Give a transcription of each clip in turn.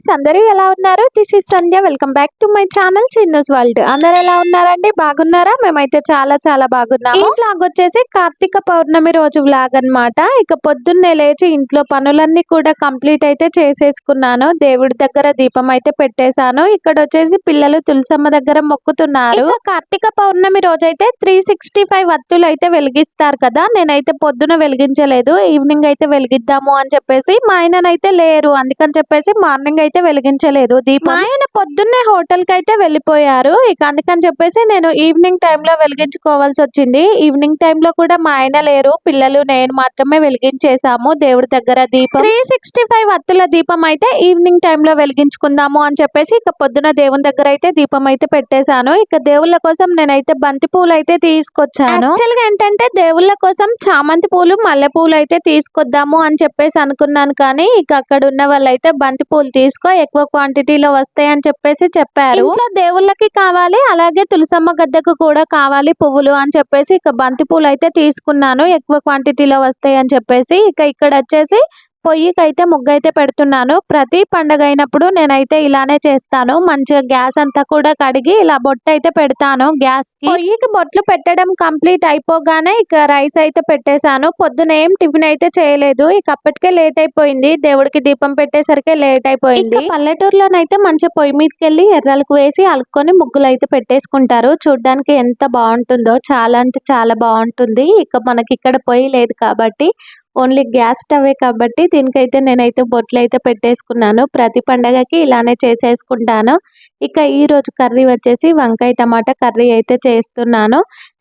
Guys అందరూ ఎలా ఉన్నారు? This is Sandhya welcome back to my channel Chinnus world అందరు ఎలా ఉన్నారండి? బాగున్నారా? మేమైతే చాలా చాలా బాగున్నాము. ఈ వ్లాగ్ వచ్చేసి కార్తీక పౌర్ణమి రోజు వ్లాగ్ అన్నమాట. ఇక పొద్దున్నే లేచి ఇంట్లో పనులన్నీ కూడా కంప్లీట్ అయితే చేసేసుకున్నాను. దేవుడి దగ్గర దీపం అయితే పెట్టేశాను. ఇక్కడ వచ్చేసి పిల్లలు తులసమ్మ దగ్గర మొక్కుతున్నారు. కార్తీక పౌర్ణమి అయితే త్రీ సిక్స్టీ ఫైవ్ వత్తులు అయితే వెలిగిస్తారు కదా. నేనైతే పొద్దున వెలిగించలేదు. ఈవినింగ్ అయితే వెలిగిద్దాము అని చెప్పేసి మా ఆయననైతే లేరు. అందుకని చెప్పేసి మార్నింగ్ అయితే వెలిగించలేదు. దీపం ఆయన పొద్దున్నే హోటల్కి అయితే వెళ్ళిపోయారు. ఇక అందుకని చెప్పేసి నేను ఈవినింగ్ టైంలో వెలిగించుకోవాల్సి వచ్చింది. ఈవినింగ్ టైంలో కూడా మా ఆయన లేరు. పిల్లలు నేను మాత్రమే వెలిగించేసాము దేవుడి దగ్గర దీపం త్రీ సిక్స్టీ ఫైవ్ వత్తుల దీపం అయితే ఈవినింగ్ టైంలో వెలిగించుకుందాము అని చెప్పేసి ఇక పొద్దున దేవుని దగ్గర అయితే దీపం అయితే పెట్టేశాను. ఇక దేవుళ్ళ కోసం నేనైతే బంతి పూలు అయితే తీసుకొచ్చాను. యాక్చువల్గా ఏంటంటే దేవుళ్ళ కోసం చామంతి పూలు మల్లె పూలు అయితే తీసుకొద్దాము అని చెప్పేసి అనుకున్నాను కానీ ఇక అక్కడ ఉన్న వాళ్ళైతే బంతి పూలు తీసుకో ఎక్కువ క్వాంటిటీలో వస్తాయి అని చెప్పేసి చెప్పారు. ఇంట్లో దేవుళ్ళకి కావాలి అలాగే తులసమ్మ గద్దకు కూడా కావాలి పువ్వులు అని చెప్పేసి ఇక బంతి పూలు అయితే తీసుకున్నాను ఎక్కువ క్వాంటిటీలో వస్తాయి అని చెప్పేసి ఇక ఇక్కడ వచ్చేసి పొయ్యికి అయితే ముగ్గు అయితే పెడుతున్నాను. ప్రతి పండగ అయినప్పుడు నేనైతే ఇలానే చేస్తాను. మంచిగా గ్యాస్ అంతా కూడా కడిగి ఇలా బొట్టు అయితే పెడతాను గ్యాస్ పొయ్యికి బొట్లు పెట్టడం కంప్లీట్ అయిపోగానే ఇక రైస్ అయితే పెట్టేశాను. పొద్దున ఏం టిఫిన్ అయితే చేయలేదు. ఇక అప్పటికే లేట్ అయిపోయింది. దేవుడికి దీపం పెట్టేసరికి లేట్ అయిపోయింది. పల్లెటూరులోనైతే మంచిగా పొయ్యి మీదకి వెళ్ళి ఎర్రలకు వేసి అలుక్కొని ముగ్గులు అయితే పెట్టేసుకుంటారు. చూడ్డానికి ఎంత బాగుంటుందో చాలా అంటే చాలా బాగుంటుంది. ఇక మనకి ఇక్కడ పొయ్యి లేదు కాబట్టి ఓన్లీ గ్యాస్ స్టవే కాబట్టి దీనికైతే నేనైతే బొట్లు అయితే పెట్టేసుకున్నాను. ప్రతి పండగకి ఇలానే చేసేసుకుంటాను. ఇక ఈరోజు కర్రీ వచ్చేసి వంకాయ టమాటా కర్రీ అయితే చేస్తున్నాను.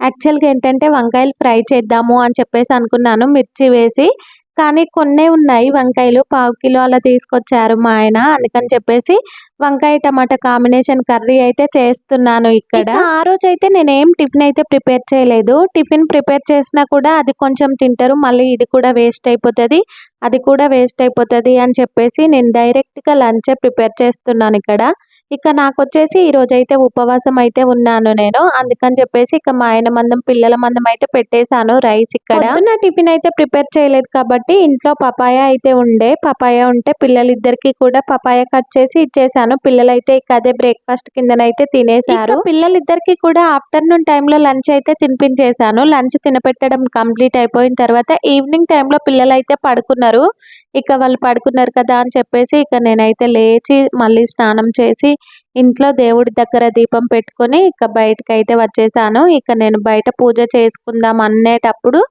యాక్చువల్గా ఏంటంటే వంకాయలు ఫ్రై చేద్దాము అని చెప్పేసి అనుకున్నాను. మిర్చి వేసి కానీ కొన్నే ఉన్నాయి. వంకాయలు పావు కిలో అలా తీసుకొచ్చారు మా ఆయన. అందుకని చెప్పేసి వంకాయ టమాటా కాంబినేషన్ కర్రీ అయితే చేస్తున్నాను ఇక్కడ. ఆ రోజు అయితే నేనేం టిఫిన్ అయితే ప్రిపేర్ చేయలేదు. టిఫిన్ ప్రిపేర్ చేసినా కూడా అది కొంచెం తింటారు. మళ్ళీ ఇది కూడా వేస్ట్ అయిపోతుంది. అది కూడా వేస్ట్ అయిపోతుంది అని చెప్పేసి నేను డైరెక్ట్గా లంచే ప్రిపేర్ చేస్తున్నాను ఇక్కడ. ఇక నాకు వచ్చేసి ఈ రోజు అయితే ఉపవాసం అయితే ఉన్నాను నేను. అందుకని చెప్పేసి ఇక మా ఆయన మందం పిల్లల మందం అయితే పెట్టేశాను రైస్ ఇక్కడ. పొద్దున్న టిఫిన్ అయితే ప్రిపేర్ చేయలేదు కాబట్టి ఇంట్లో పపాయ అయితే ఉండే. పపాయ ఉంటే పిల్లలిద్దరికి కూడా పపాయ కట్ చేసి ఇచ్చేసాను పిల్లలైతే ఇక అదే బ్రేక్ఫాస్ట్ కిందనైతే తినేశారు. పిల్లలిద్దరికి కూడా ఆఫ్టర్నూన్ టైంలో లంచ్ అయితే తినిపించేశాను. లంచ్ తినపెట్టడం కంప్లీట్ అయిపోయిన తర్వాత ఈవినింగ్ టైంలో పిల్లలు అయితే పడుకున్నారు. ఇక వాళ్ళు పడుకున్నారు కదా అని చెప్పేసి ఇక నేనైతే లేచి మళ్ళీ స్నానం చేసి ఇంట్లో దేవుడి దగ్గర దీపం పెట్టుకొని ఇక బయటకు అయితే వచ్చేసాను. ఇక నేను బయట పూజ చేసుకుందాం అనేటప్పుడు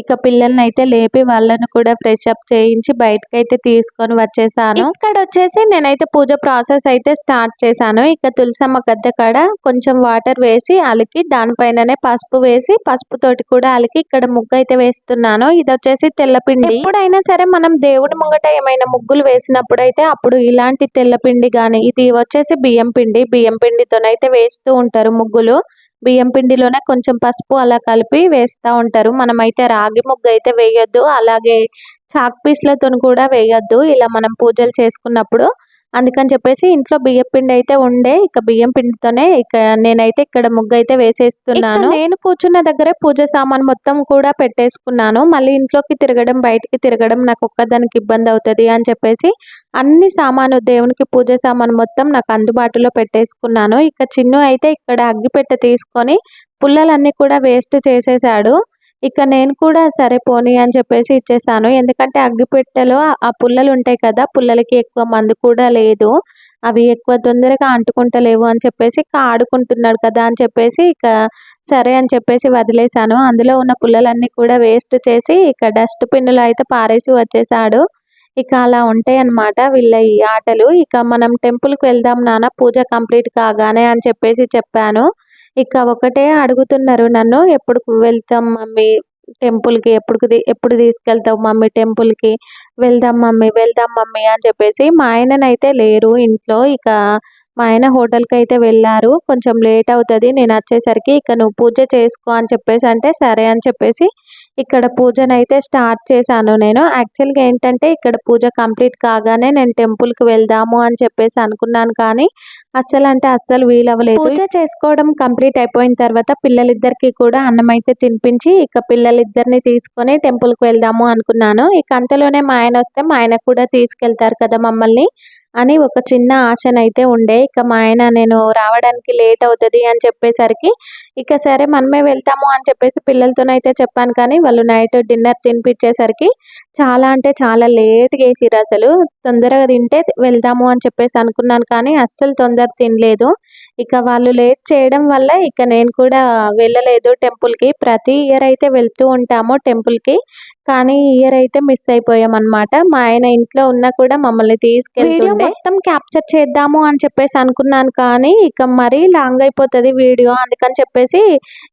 ఇక పిల్లల్ని అయితే లేపి వాళ్ళను కూడా ఫ్రెష్ అప్ చేయించి బయటకు అయితే తీసుకొని వచ్చేసాను. ఇక్కడ వచ్చేసి నేనైతే పూజ ప్రాసెస్ అయితే స్టార్ట్ చేశాను. ఇక తులసమ్మ గద్దె కాడ కొంచెం వాటర్ వేసి అలికి దానిపైననే పసుపు వేసి పసుపు తోటి కూడా అలికి ఇక్కడ ముగ్గు అయితే వేస్తున్నాను. ఇది వచ్చేసి తెల్లపిండి ఎప్పుడైనా సరే మనం దేవుడి ముంగట ఏమైనా ముగ్గులు వేసినప్పుడు అయితే అప్పుడు ఇలాంటి తెల్లపిండి గాని ఇది వచ్చేసి బియ్యం పిండి. బియ్యం పిండితోనైతే వేస్తూ ఉంటారు ముగ్గులు. బియ్యం పిండిలోనే కొంచెం పసుపు అలా కలిపి వేస్తూ ఉంటారు. మనమైతే రాగి ముగ్గు అయితే వేయొద్దు. అలాగే చాక్ పీస్లతో కూడా వేయొద్దు. ఇలా మనం పూజలు చేసుకున్నప్పుడు అందుకని చెప్పేసి ఇంట్లో బియ్యం పిండి అయితే ఉండే. ఇక బియ్యం పిండితోనే ఇక నేనైతే ఇక్కడ ముగ్గు అయితే వేసేస్తున్నాను నేను కూర్చున్న దగ్గరే పూజ సామాన్ మొత్తం కూడా పెట్టేసుకున్నాను. మళ్ళీ ఇంట్లోకి తిరగడం బయటికి తిరగడం నాకు ఒక్కదానికి ఇబ్బంది అవుతుంది అని చెప్పేసి అన్ని సామాను దేవునికి పూజ సామాను మొత్తం నాకు అందుబాటులో పెట్టేసుకున్నాను. ఇక చిన్ను అయితే ఇక్కడ అగ్గిపెట్టె తీసుకొని పుల్లలన్నీ కూడా వేస్ట్ చేసేసాడు. ఇక నేను కూడా సరే పోనీ అని చెప్పేసి ఇచ్చేసాను. ఎందుకంటే అగ్గిపెట్టెలో ఆ- పుల్లలు ఉంటాయి కదా పుల్లలకి ఎక్కువ మందు కూడా లేదు. అవి ఎక్కువ తొందరగా అంటుకుంటలేవు అని చెప్పేసి ఇక ఆడుకుంటున్నాడు కదా అని చెప్పేసి ఇక సరే అని చెప్పేసి వదిలేశాను. అందులో ఉన్న పుల్లలన్నీ కూడా వేస్ట్ చేసి ఇక డస్ట్ పిన్నులు అయితే పారేసి వచ్చేసాడు. ఇక అలా ఉంటాయి అన్నమాట వీళ్ళ ఈ ఆటలు. ఇక మనం టెంపుల్కి వెళ్దాం నాన్న పూజ కంప్లీట్ కాగానే అని చెప్పేసి చెప్పాను. ఇక ఒకటే అడుగుతున్నారు నన్ను ఎప్పుడు వెళ్తాం మమ్మీ టెంపుల్కి ఎప్పుడు ఎప్పుడు తీసుకెళ్తావు మమ్మీ టెంపుల్కి? వెళ్దాం మమ్మీ వెళ్దాం మమ్మీ అని చెప్పేసి మా ఆయననైతే లేరు ఇంట్లో. ఇక మా ఆయన హోటల్కి అయితే వెళ్ళారు. కొంచెం లేట్ అవుతుంది నేను వచ్చేసరికి ఇక నువ్వు పూజ చేసుకో అని చెప్పేసి అంటే సరే అని చెప్పేసి ఇక్కడ పూజనైతే స్టార్ట్ చేశాను నేను. యాక్చువల్గా ఏంటంటే ఇక్కడ పూజ కంప్లీట్ కాగానే నేను టెంపుల్కి వెళ్దాము అని చెప్పేసి అనుకున్నాను కానీ అస్సలు అంటే అస్సలు వీలవ్వలేదు. పూజ చేసుకోవడం కంప్లీట్ అయిపోయిన తర్వాత పిల్లలిద్దరికి కూడా అన్నం అయితే తినిపించి ఇక పిల్లలిద్దరిని తీసుకొని టెంపుల్కి వెళ్దాము అనుకున్నాను. ఇక అంతలోనే మా ఆయన వస్తే మా ఆయన కూడా తీసుకెళ్తారు కదా మమ్మల్ని. అని ఒక చిన్న ఆశనైతే ఉండే. ఇక మా ఆయన నేను రావడానికి లేట్ అవుతుంది అని చెప్పేసరికి ఇక సరే మనమే వెళ్తాము అని చెప్పేసి పిల్లలతోనైతే చెప్పాను. కానీ వాళ్ళు నైట్ డిన్నర్ తినిపించేసరికి చాలా అంటే చాలా లేట్గా వేసిరు అసలు. తొందరగా తింటే వెళ్దాము అని చెప్పేసి అనుకున్నాను. కానీ అస్సలు తొందర తినలేదు. ఇక వాళ్ళు లేట్ చేయడం వల్ల ఇక నేను కూడా వెళ్ళలేదు. టెంపుల్కి ప్రతి ఇయర్ అయితే వెళ్తూ ఉంటాము టెంపుల్కి. కానీ ఈ ఇయర్ అయితే మిస్ అయిపోయాం అనమాట మా ఆయన ఇంట్లో ఉన్నా కూడా మమ్మల్ని తీసుకెళ్ళి మొత్తం క్యాప్చర్ చేద్దాము అని చెప్పేసి అనుకున్నాను కానీ ఇక మరీ లాంగ్ అయిపోతుంది వీడియో అందుకని చెప్పేసి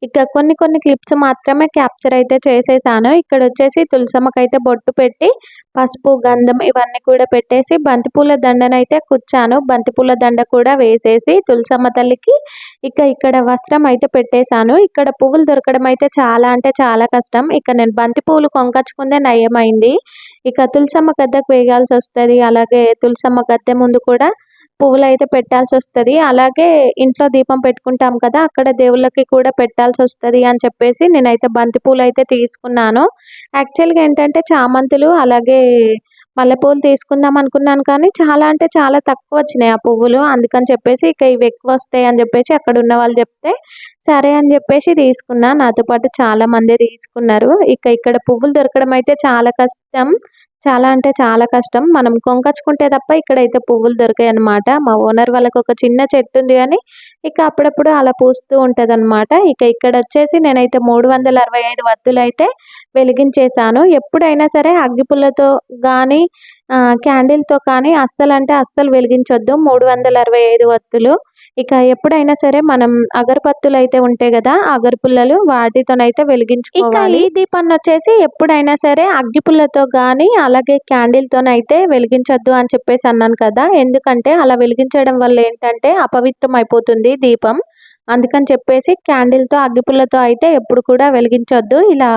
ఇక కొన్ని కొన్ని క్లిప్స్ మాత్రమే క్యాప్చర్ అయితే చేసేసాను. ఇక్కడ వచ్చేసి తులసమ్మకైతే బొట్టు పెట్టి పసుపు గంధం ఇవన్నీ కూడా పెట్టేసి బంతిపూల దండనైతే కుచ్చాను బంతిపూల దండ కూడా వేసేసి తులసమ్మ తల్లికి ఇక ఇక్కడ వస్త్రం అయితే పెట్టేశాను. ఇక్కడ పువ్వులు దొరకడం అయితే చాలా అంటే చాలా కష్టం. ఇక నేను బంతిపూలు కొంకచ్చుకుందే నయమైంది. ఇక తులసమ్మ గద్దకు వేయాల్సి వస్తుంది అలాగే తులసమ్మ గద్దె ముందు కూడా పువ్వులు అయితే పెట్టాల్సి వస్తుంది అలాగే ఇంట్లో దీపం పెట్టుకుంటాం కదా అక్కడ దేవుళ్ళకి కూడా పెట్టాల్సి వస్తుంది అని చెప్పేసి నేనైతే బంతి పూలు అయితే తీసుకున్నాను. యాక్చువల్గా ఏంటంటే చామంతులు అలాగే మల్లెపూలు తీసుకుందాం అనుకున్నాను కానీ చాలా అంటే చాలా తక్కువ వచ్చినాయి ఆ పువ్వులు. అందుకని చెప్పేసి ఇక ఇవి ఎక్కువ వస్తాయి అని చెప్పేసి అక్కడ ఉన్న వాళ్ళు చెప్తే సరే అని చెప్పేసి తీసుకున్నా. నాతో పాటు చాలా మంది తీసుకున్నారు. ఇక ఇక్కడ పువ్వులు దొరకడం అయితే చాలా కష్టం. చాలా అంటే చాలా కష్టం. మనం కొంకచ్చుకుంటే తప్ప ఇక్కడైతే పువ్వులు దొరికాయి అనమాట మా ఓనర్ వాళ్ళకి ఒక చిన్న చెట్టు ఉంది కానీ ఇక అప్పుడప్పుడు అలా పూస్తూ ఉంటుంది అనమాట ఇక ఇక్కడ వచ్చేసి నేనైతే మూడు వందల అరవై ఐదు వత్తులు అయితే వెలిగించేసాను ఎప్పుడైనా సరే అగ్గిపుల్లతో కానీ క్యాండిల్తో కానీ అస్సలు అంటే అస్సలు వెలిగించొద్దు. మూడు వందల అరవై ఐదు వత్తులు. ఇక ఎప్పుడైనా సరే మనం అగరబత్తులు అయితే ఉంటాయి కదా అగరపుల్లలు వాటితోనైతే వెలిగించుకోవాలి. ఈ దీపాన్ని వచ్చేసి ఎప్పుడైనా సరే అగ్గిపుల్లతో కానీ అలాగే క్యాండిల్తోనైతే వెలిగించొద్దు అని చెప్పేసి అన్నాను కదా. ఎందుకంటే అలా వెలిగించడం వల్ల ఏంటంటే అపవిత్రం అయిపోతుంది దీపం. అందుకని చెప్పేసి క్యాండిల్తో అగ్గిపుల్లతో అయితే ఎప్పుడు కూడా వెలిగించొద్దు. ఇలా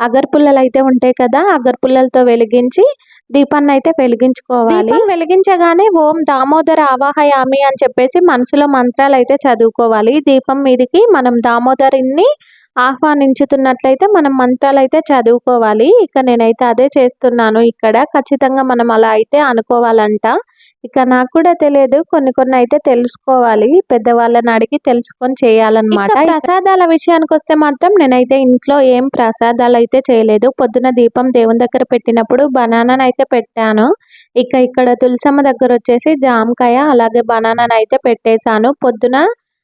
అగర్పుల్లలు అయితే ఉంటాయి కదా అగర్పుల్లలతో వెలిగించి దీపాన్ని అయితే వెలిగించుకోవాలి. వెలిగించగానే ఓం దామోదర ఆవాహయామి అని చెప్పేసి మనసులో మంత్రాలు అయితే చదువుకోవాలి. దీపం మీదకి మనం దామోదరిని ఆహ్వానించుతున్నట్లయితే మనం మంత్రాలు అయితే చదువుకోవాలి. ఇక నేనైతే అదే చేస్తున్నాను. ఇక్కడ ఖచ్చితంగా మనం అలా అయితే అనుకోవాలంట. ఇక నాకు కూడా తెలియదు. కొన్ని కొన్ని అయితే తెలుసుకోవాలి. పెద్దవాళ్ళని అడిగి తెలుసుకొని చేయాలన్నమాట. ప్రసాదాల విషయానికి వస్తే మాత్రం నేనైతే ఇంట్లో ఏం ప్రసాదాలు అయితే చేయలేదు. పొద్దున దీపం దేవుని దగ్గర పెట్టినప్పుడు బనానాను అయితే పెట్టాను. ఇక ఇక్కడ తులసమ్మ దగ్గర వచ్చేసి జామకాయ అలాగే బనానాను అయితే పెట్టేశాను. పొద్దున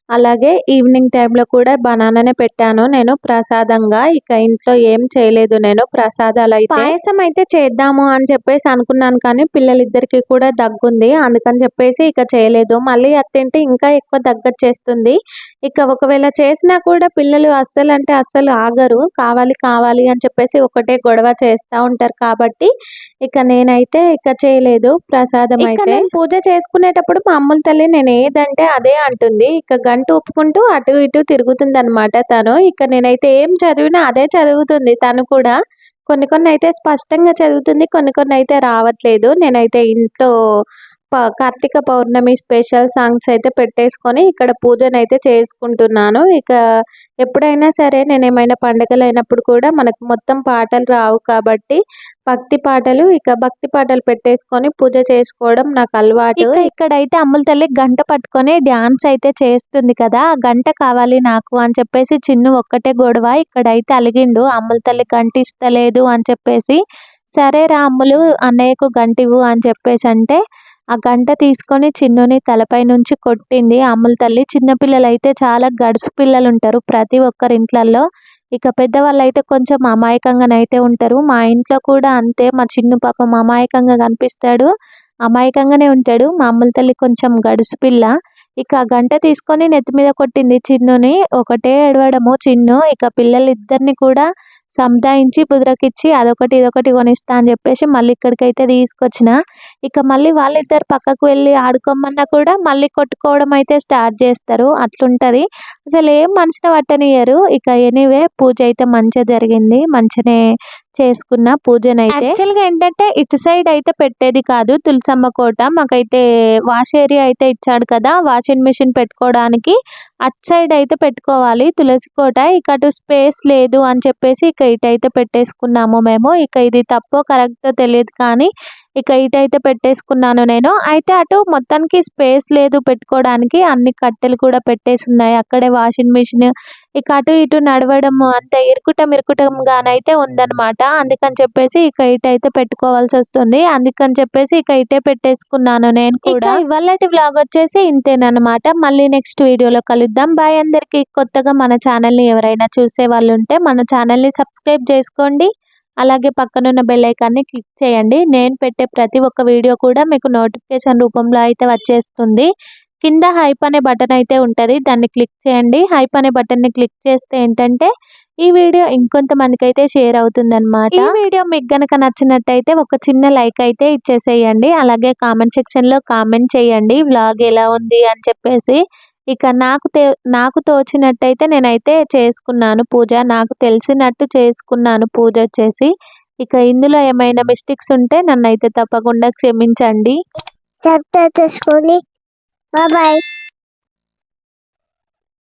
అలాగే ఈవినింగ్ టైంలో కూడా బనానానే పెట్టాను. నేను ప్రసాదంగా ఇక ఇంట్లో ఏం చేయలేదు నేను. ప్రసాదాలు అయితే పాయసం అయితే చేద్దాము అని చెప్పేసి అనుకున్నాను కానీ పిల్లలిద్దరికి కూడా దగ్గుంది. అందుకని చెప్పేసి ఇక చేయలేదు. మళ్ళీ అత్తింటే ఇంకా ఎక్కువ దగ్గొచ్చేస్తుంది. ఇక ఒకవేళ చేసినా కూడా పిల్లలు అస్సలు అంటే అస్సలు ఆగరు. కావాలి కావాలి అని చెప్పేసి ఒకటే గొడవ చేస్తూ ఉంటారు కాబట్టి ఇక నేనైతే ఇక చేయలేదు ప్రసాదం అయితే. పూజ చేసుకునేటప్పుడు మా అమ్మల తల్లి నేను ఏదంటే అదే అంటుంది. ఇక గంట ఒప్పుకుంటూ అటు ఇటు తిరుగుతుంది అనమాట తను. ఇక్కడ నేనైతే ఏం చదివినా అదే చదువుతుంది. తను కూడా కొన్ని కొన్ని అయితే స్పష్టంగా చదువుతుంది కొన్ని కొన్ని అయితే రావట్లేదు. నేనైతే ఇంట్లో కార్తీక పౌర్ణమి స్పెషల్ సాంగ్స్ అయితే పెట్టేసుకొని ఇక్కడ పూజను అయితే చేసుకుంటున్నాను. ఇక ఎప్పుడైనా సరే నేను ఏమైనా పండగలు అయినప్పుడు కూడా మనకు మొత్తం పాటలు రావు కాబట్టి భక్తి పాటలు ఇక భక్తి పాటలు పెట్టేసుకొని పూజ చేసుకోవడం నాకు అలవాటు. ఇక్కడైతే అమ్ముల తల్లి గంట పట్టుకొని డ్యాన్స్ అయితే చేస్తుంది కదా గంట కావాలి నాకు అని చెప్పేసి చిన్ను ఒక్కటే గొడవ ఇక్కడైతే అలిగిండు. అమ్ముల తల్లి గంట ఇస్తలేదు అని చెప్పేసి సరే రాములు అన్నయ్యకు గంటివు అని చెప్పేసి అంటే ఆ గంట తీసుకొని చిన్నుని తలపై నుంచి కొట్టింది అమ్ముల తల్లి. చిన్నపిల్లలు అయితే చాలా గడుసు పిల్లలు ఉంటారు ప్రతి ఒక్కరి ఇంట్లలో ఇక పెద్దవాళ్ళు అయితే కొంచెం అమాయకంగానైతే ఉంటారు. మా ఇంట్లో కూడా అంతే. మా చిన్న పాపం అమాయకంగా కనిపిస్తాడు. అమాయకంగానే ఉంటాడు. మా అమ్ముల తల్లి కొంచెం గడుసు పిల్ల. ఇక గంట తీసుకొని నెత్తి మీద కొట్టింది చిన్నుని. ఒకటే ఏడవడము చిన్ను. ఇక పిల్లలిద్దరిని కూడా సంతాయించి బుద్రకిచ్చి అదొకటి ఇదొకటి కొనిస్తా అని చెప్పేసి మళ్ళీ ఇక్కడికైతే తీసుకొచ్చిన. ఇక మళ్ళీ వాళ్ళిద్దరు పక్కకు వెళ్ళి ఆడుకోమన్నా కూడా మళ్ళీ కొట్టుకోవడం అయితే స్టార్ట్ చేస్తారు. అట్లుంటుంది. అసలు ఏం మనిషిని పట్టనియరు. ఇక ఎనీవే పూజ అయితే మంచిగా జరిగింది. మంచిగానే చేసుకున్న పూజనైతే? యాక్చువల్గా ఏంటంటే ఇటు సైడ్ అయితే పెట్టేది కాదు. తులసమ్మ కోట మాకైతే వాష్ ఏరియా అయితే ఇచ్చాడు కదా. వాషింగ్ మిషన్ పెట్టుకోవడానికి అటు సైడ్ అయితే పెట్టుకోవాలి. తులసి కోట ఇక అటు స్పేస్ లేదు అని చెప్పేసి ఇక ఇటు అయితే పెట్టేసుకున్నాము మేము. ఇక ఇది తప్పో కరెక్టో తెలియదు కానీ ఇక ఇటైతే పెట్టేసుకున్నాను నేను. అయితే అటు మొత్తానికి స్పేస్ లేదు పెట్టుకోవడానికి. అన్ని కట్టెలు కూడా పెట్టేసి ఉన్నాయి అక్కడే వాషింగ్ మిషన్. ఇక అటు ఇటు నడవడం అంత ఇరుకుటం ఇరుకుటంగానైతే ఉందన్నమాట. అందుకని చెప్పేసి ఇక ఇటైతే పెట్టుకోవాల్సి వస్తుంది. అందుకని చెప్పేసి ఇక ఇటే పెట్టేసుకున్నాను నేను కూడా. ఇవాళటి వ్లాగ్ వచ్చేసి ఇంతేనమాట మళ్ళీ నెక్స్ట్ వీడియోలో కలుద్దాం. బాయ్ అందరికి. కొత్తగా మన ఛానల్ని ఎవరైనా చూసే వాళ్ళు ఉంటే మన ఛానల్ని సబ్స్క్రైబ్ చేసుకోండి. అలాగే పక్కనున్న బెల్ ఐకాన్ని క్లిక్ చేయండి. నేను పెట్టే ప్రతి ఒక్క వీడియో కూడా మీకు నోటిఫికేషన్ రూపంలో అయితే వచ్చేస్తుంది. కింద హైప్ అనే బటన్ అయితే ఉంటుంది. దాన్ని క్లిక్ చేయండి. హైప్ అనే బటన్ని క్లిక్ చేస్తే ఏంటంటే ఈ వీడియో ఇంకొంతమందికి అయితే షేర్ అవుతుంది అనమాట ఈ వీడియో మీకు గనక నచ్చినట్టయితే ఒక చిన్న లైక్ అయితే ఇచ్చేసేయండి. అలాగే కామెంట్ సెక్షన్లో కామెంట్ చేయండి. వ్లాగ్ ఎలా ఉంది అని చెప్పేసి ఇక నాకు తే నాకు తోచినట్టయితే నేనైతే చేసుకున్నాను పూజ. నాకు తెలిసినట్టు చేసుకున్నాను పూజ వచ్చేసి ఇక ఇందులో ఏమైనా మిస్టేక్స్ ఉంటే నన్ను అయితే తప్పకుండా క్షమించండి. సబ్స్క్రైబ్ చేసుకోండి. బాయ్.